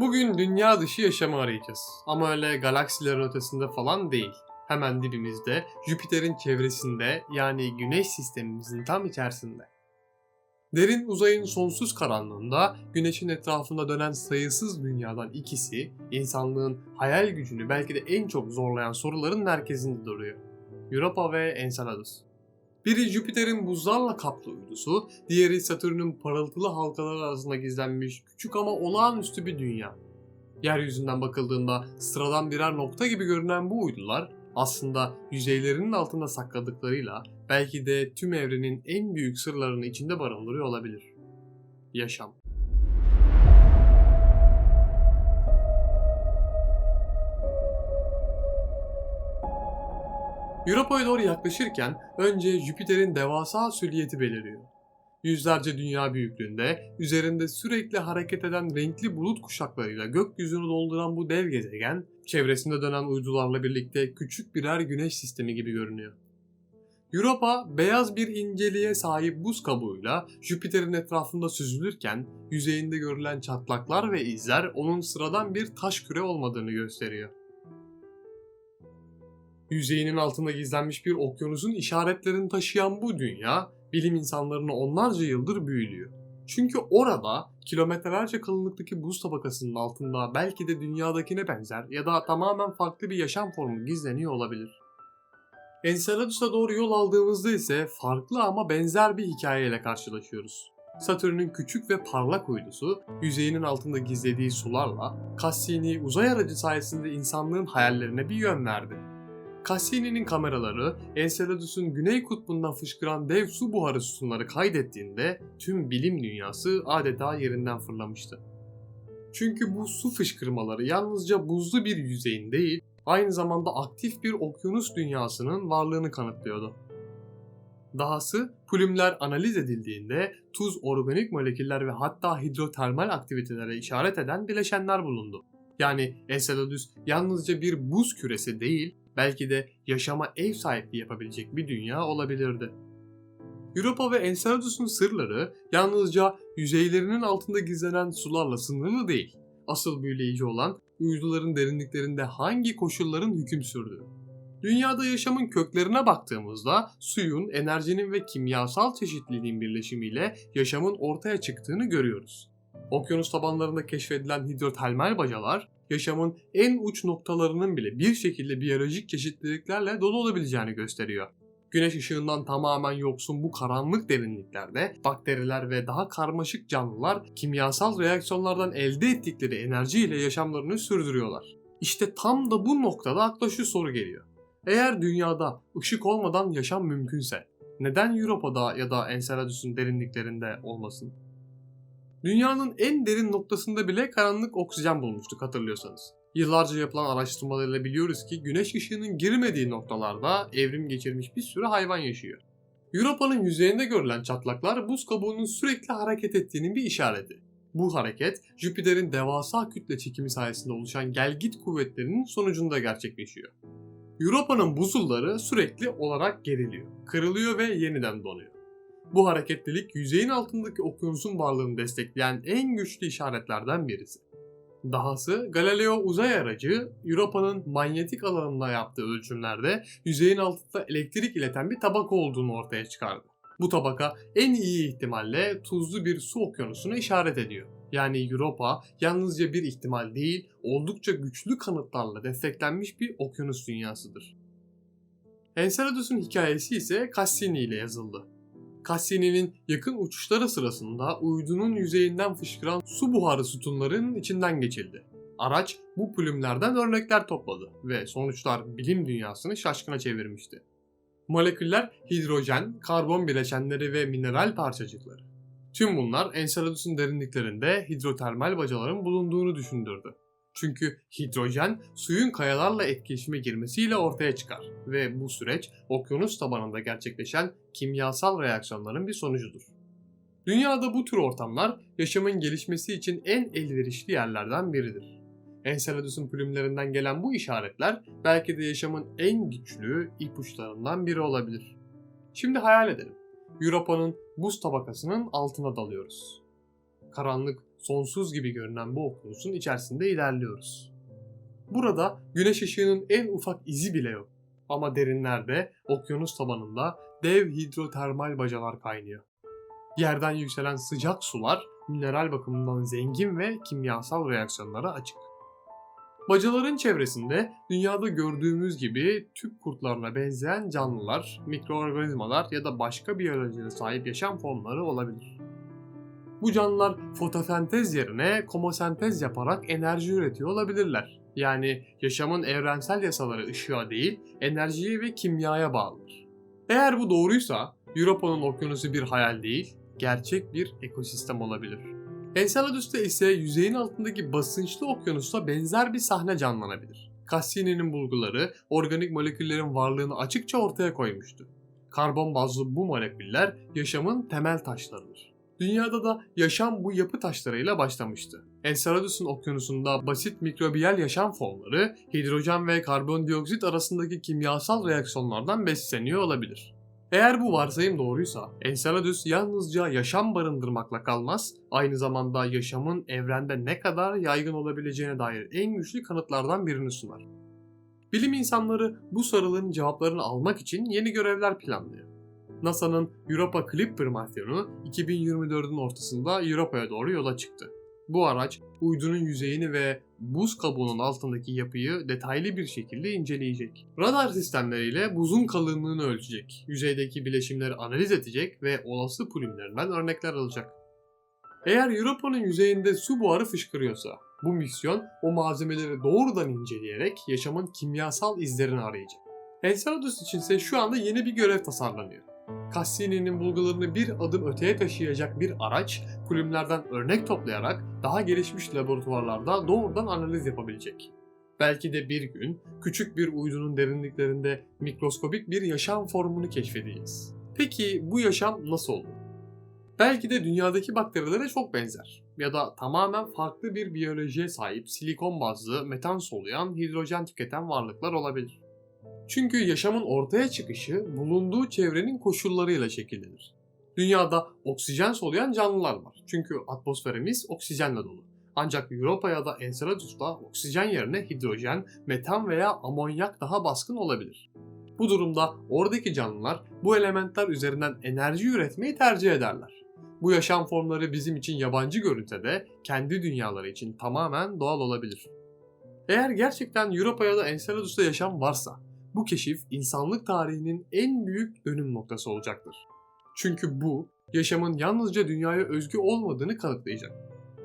Bugün dünya dışı yaşamı arayacağız. Ama öyle galaksilerin ötesinde falan değil. Hemen dibimizde, Jüpiter'in çevresinde yani Güneş sistemimizin tam içerisinde. Derin uzayın sonsuz karanlığında Güneş'in etrafında dönen sayısız dünyadan ikisi insanlığın hayal gücünü belki de en çok zorlayan soruların merkezinde duruyor. Europa ve Enceladus. Biri Jüpiter'in buzlarla kaplı uydusu, diğeri Satürn'ün parıltılı halkalar arasında gizlenmiş küçük ama olağanüstü bir dünya. Yeryüzünden bakıldığında sıradan birer nokta gibi görünen bu uydular aslında yüzeylerinin altında sakladıklarıyla belki de tüm evrenin en büyük sırlarını içinde barındırıyor olabilir. Yaşam. Europa'ya doğru yaklaşırken önce Jüpiter'in devasa süliyeti beliriyor. Yüzlerce dünya büyüklüğünde, üzerinde sürekli hareket eden renkli bulut kuşaklarıyla gökyüzünü dolduran bu dev gezegen, çevresinde dönen uydularla birlikte küçük birer güneş sistemi gibi görünüyor. Europa beyaz bir inceliğe sahip buz kabuğuyla Jüpiter'in etrafında süzülürken yüzeyinde görülen çatlaklar ve izler onun sıradan bir taş küre olmadığını gösteriyor. Yüzeyinin altında gizlenmiş bir okyanusun işaretlerini taşıyan bu dünya, bilim insanlarını onlarca yıldır büyülüyor. Çünkü orada kilometrelerce kalınlıktaki buz tabakasının altında belki de dünyadakine benzer ya da tamamen farklı bir yaşam formu gizleniyor olabilir. Enceladus'a doğru yol aldığımızda ise farklı ama benzer bir hikayeyle karşılaşıyoruz. Satürn'ün küçük ve parlak uydusu, yüzeyinin altında gizlediği sularla Cassini uzay aracı sayesinde insanlığın hayallerine bir yön verdi. Cassini'nin kameraları Enceladus'un güney kutbundan fışkıran dev su buharı sütunları kaydettiğinde tüm bilim dünyası adeta yerinden fırlamıştı. Çünkü bu su fışkırmaları yalnızca buzlu bir yüzeyin değil, aynı zamanda aktif bir okyanus dünyasının varlığını kanıtlıyordu. Dahası pulümler analiz edildiğinde tuz organik moleküller ve hatta hidrotermal aktivitelere işaret eden bileşenler bulundu. Yani Enceladus yalnızca bir buz küresi değil, belki de yaşama ev sahipliği yapabilecek bir dünya olabilirdi. Europa ve Enceladus'un sırları yalnızca yüzeylerinin altında gizlenen sularla sınırlı değil. Asıl büyüleyici olan uyduların derinliklerinde hangi koşulların hüküm sürdüğü. Dünyada yaşamın köklerine baktığımızda suyun, enerjinin ve kimyasal çeşitliliğin birleşimiyle yaşamın ortaya çıktığını görüyoruz. Okyanus tabanlarında keşfedilen hidrotermal bacalar yaşamın en uç noktalarının bile bir şekilde biyolojik çeşitliliklerle dolu olabileceğini gösteriyor. Güneş ışığından tamamen yoksun bu karanlık derinliklerde bakteriler ve daha karmaşık canlılar kimyasal reaksiyonlardan elde ettikleri enerjiyle yaşamlarını sürdürüyorlar. İşte tam da bu noktada akla şu soru geliyor. Eğer dünyada ışık olmadan yaşam mümkünse neden Europa'da ya da Enceladus'un derinliklerinde olmasın? Dünyanın en derin noktasında bile karanlık oksijen bulmuştuk hatırlıyorsanız. Yıllarca yapılan araştırmalarıyla biliyoruz ki güneş ışığının girmediği noktalarda evrim geçirmiş bir sürü hayvan yaşıyor. Europa'nın yüzeyinde görülen çatlaklar buz kabuğunun sürekli hareket ettiğinin bir işareti. Bu hareket Jüpiter'in devasa kütle çekimi sayesinde oluşan gelgit kuvvetlerinin sonucunda gerçekleşiyor. Europa'nın buzulları sürekli olarak geriliyor, kırılıyor ve yeniden donuyor. Bu hareketlilik yüzeyin altındaki okyanusun varlığını destekleyen en güçlü işaretlerden birisi. Dahası Galileo uzay aracı Europa'nın manyetik alanında yaptığı ölçümlerde yüzeyin altında elektrik ileten bir tabaka olduğunu ortaya çıkardı. Bu tabaka en iyi ihtimalle tuzlu bir su okyanusunu işaret ediyor. Yani Europa yalnızca bir ihtimal değil, oldukça güçlü kanıtlarla desteklenmiş bir okyanus dünyasıdır. Enceladus'un hikayesi ise Cassini ile yazıldı. Cassini'nin yakın uçuşları sırasında uydunun yüzeyinden fışkıran su buharı sütunlarının içinden geçildi. Araç bu pülümlerden örnekler topladı ve sonuçlar bilim dünyasını şaşkına çevirmişti. Moleküller hidrojen, karbon bileşenleri ve mineral parçacıkları. Tüm bunlar Enceladus'un derinliklerinde hidrotermal bacaların bulunduğunu düşündürdü. Çünkü hidrojen suyun kayalarla etkileşime girmesiyle ortaya çıkar ve bu süreç okyanus tabanında gerçekleşen kimyasal reaksiyonların bir sonucudur. Dünyada bu tür ortamlar yaşamın gelişmesi için en elverişli yerlerden biridir. Enceladus'un pülümlerinden gelen bu işaretler belki de yaşamın en güçlü ipuçlarından biri olabilir. Şimdi hayal edelim. Europa'nın buz tabakasının altına dalıyoruz. Karanlık sonsuz gibi görünen bu okyanusun içerisinde ilerliyoruz. Burada güneş ışığının en ufak izi bile yok. Ama derinlerde, okyanus tabanında dev hidrotermal bacalar kaynıyor. Yerden yükselen sıcak sular mineral bakımından zengin ve kimyasal reaksiyonlara açık. Bacaların çevresinde dünyada gördüğümüz gibi tüp kurtlarına benzeyen canlılar, mikroorganizmalar ya da başka biyolojiye sahip yaşam formları olabilir. Bu canlılar fotosentez yerine komosentez yaparak enerji üretiyor olabilirler. Yani yaşamın evrensel yasaları ışığa değil, enerjiye ve kimyaya bağlıdır. Eğer bu doğruysa Europa'nın okyanusu bir hayal değil, gerçek bir ekosistem olabilir. Enceladus'ta ise yüzeyin altındaki basınçlı okyanusta benzer bir sahne canlanabilir. Cassini'nin bulguları organik moleküllerin varlığını açıkça ortaya koymuştu. Karbon bazlı bu moleküller yaşamın temel taşlarıdır. Dünyada da yaşam bu yapı taşlarıyla başlamıştı. Enceladus'un okyanusunda basit mikrobiyal yaşam formları hidrojen ve karbondioksit arasındaki kimyasal reaksiyonlardan besleniyor olabilir. Eğer bu varsayım doğruysa Enceladus yalnızca yaşam barındırmakla kalmaz, aynı zamanda yaşamın evrende ne kadar yaygın olabileceğine dair en güçlü kanıtlardan birini sunar. Bilim insanları bu soruların cevaplarını almak için yeni görevler planlıyor. NASA'nın Europa Clipper misyonu 2024'ün ortasında Europa'ya doğru yola çıktı. Bu araç uydunun yüzeyini ve buz kabuğunun altındaki yapıyı detaylı bir şekilde inceleyecek. Radar sistemleriyle buzun kalınlığını ölçecek, yüzeydeki bileşimleri analiz edecek ve olası pulümlerinden örnekler alacak. Eğer Europa'nın yüzeyinde su buharı fışkırıyorsa, bu misyon o malzemeleri doğrudan inceleyerek yaşamın kimyasal izlerini arayacak. Enceladus içinse şu anda yeni bir görev tasarlanıyor. Cassini'nin bulgularını bir adım öteye taşıyacak bir araç, kulümlerden örnek toplayarak daha gelişmiş laboratuvarlarda doğrudan analiz yapabilecek. Belki de bir gün küçük bir uydunun derinliklerinde mikroskobik bir yaşam formunu keşfedeceğiz. Peki bu yaşam nasıl olur? Belki de dünyadaki bakterilere çok benzer ya da tamamen farklı bir biyolojiye sahip silikon bazlı metan soluyan hidrojen tüketen varlıklar olabilir. Çünkü yaşamın ortaya çıkışı bulunduğu çevrenin koşullarıyla şekillenir. Dünyada oksijen soluyan canlılar var. Çünkü atmosferimiz oksijenle dolu. Ancak Europa ya da Enceladus'ta oksijen yerine hidrojen, metan veya amonyak daha baskın olabilir. Bu durumda oradaki canlılar bu elementler üzerinden enerji üretmeyi tercih ederler. Bu yaşam formları bizim için yabancı görünse de kendi dünyaları için tamamen doğal olabilir. Eğer gerçekten Europa ya da Enceladus'ta yaşam varsa bu keşif insanlık tarihinin en büyük dönüm noktası olacaktır. Çünkü bu yaşamın yalnızca dünyaya özgü olmadığını kanıtlayacak.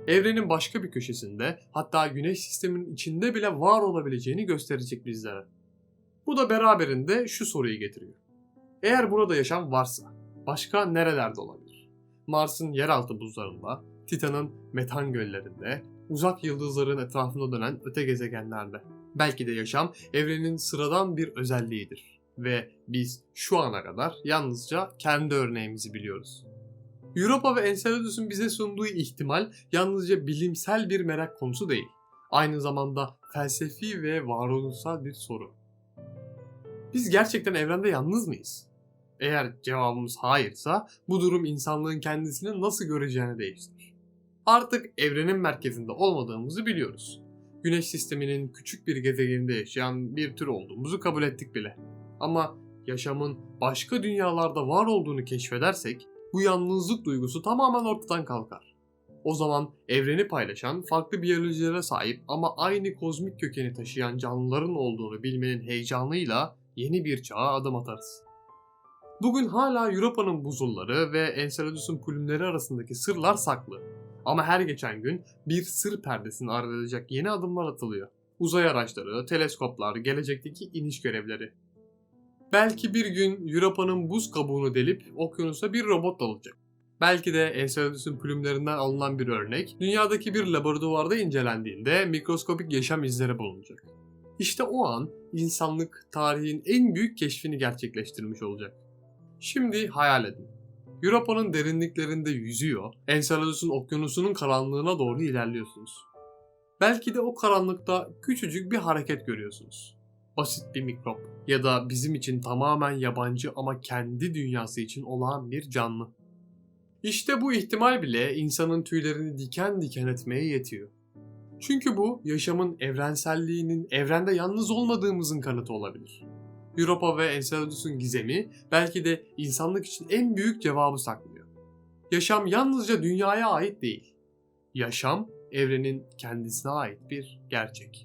Evrenin başka bir köşesinde hatta güneş sisteminin içinde bile var olabileceğini gösterecek bizlere. Bu da beraberinde şu soruyu getiriyor. Eğer burada yaşam varsa başka nerelerde olabilir? Mars'ın yeraltı buzlarında, Titan'ın metan göllerinde, uzak yıldızların etrafında dönen öte gezegenlerde. Belki de yaşam evrenin sıradan bir özelliğidir ve biz şu ana kadar yalnızca kendi örneğimizi biliyoruz. Europa ve Enceladus'un bize sunduğu ihtimal yalnızca bilimsel bir merak konusu değil. Aynı zamanda felsefi ve varoluşsal bir soru. Biz gerçekten evrende yalnız mıyız? Eğer cevabımız hayırsa bu durum insanlığın kendisini nasıl göreceğini değiştirir. Artık evrenin merkezinde olmadığımızı biliyoruz. Güneş sisteminin küçük bir gezegeninde yaşayan bir tür olduğumuzu kabul ettik bile. Ama yaşamın başka dünyalarda var olduğunu keşfedersek bu yalnızlık duygusu tamamen ortadan kalkar. O zaman evreni paylaşan, farklı biyolojilere sahip ama aynı kozmik kökeni taşıyan canlıların olduğunu bilmenin heyecanıyla yeni bir çağa adım atarız. Bugün hala Europa'nın buzulları ve Enceladus'un pulümleri arasındaki sırlar saklı. Ama her geçen gün bir sır perdesini aralayacak yeni adımlar atılıyor. Uzay araçları, teleskoplar, gelecekteki iniş görevleri. Belki bir gün Europa'nın buz kabuğunu delip okyanusa bir robot dalacak. Belki de Enceladus'un pülümlerinden alınan bir örnek, dünyadaki bir laboratuvarda incelendiğinde mikroskopik yaşam izleri bulunacak. İşte o an insanlık tarihin en büyük keşfini gerçekleştirmiş olacak. Şimdi hayal edin. Europa'nın derinliklerinde yüzüyor, Enceladus'un okyanusunun karanlığına doğru ilerliyorsunuz. Belki de o karanlıkta küçücük bir hareket görüyorsunuz. Basit bir mikrop ya da bizim için tamamen yabancı ama kendi dünyası için olağan bir canlı. İşte bu ihtimal bile insanın tüylerini diken diken etmeye yetiyor. Çünkü bu yaşamın evrenselliğinin, evrende yalnız olmadığımızın kanıtı olabilir. Europa ve Enceladus'un gizemi belki de insanlık için en büyük cevabı saklıyor. Yaşam yalnızca dünyaya ait değil. Yaşam evrenin kendisine ait bir gerçek.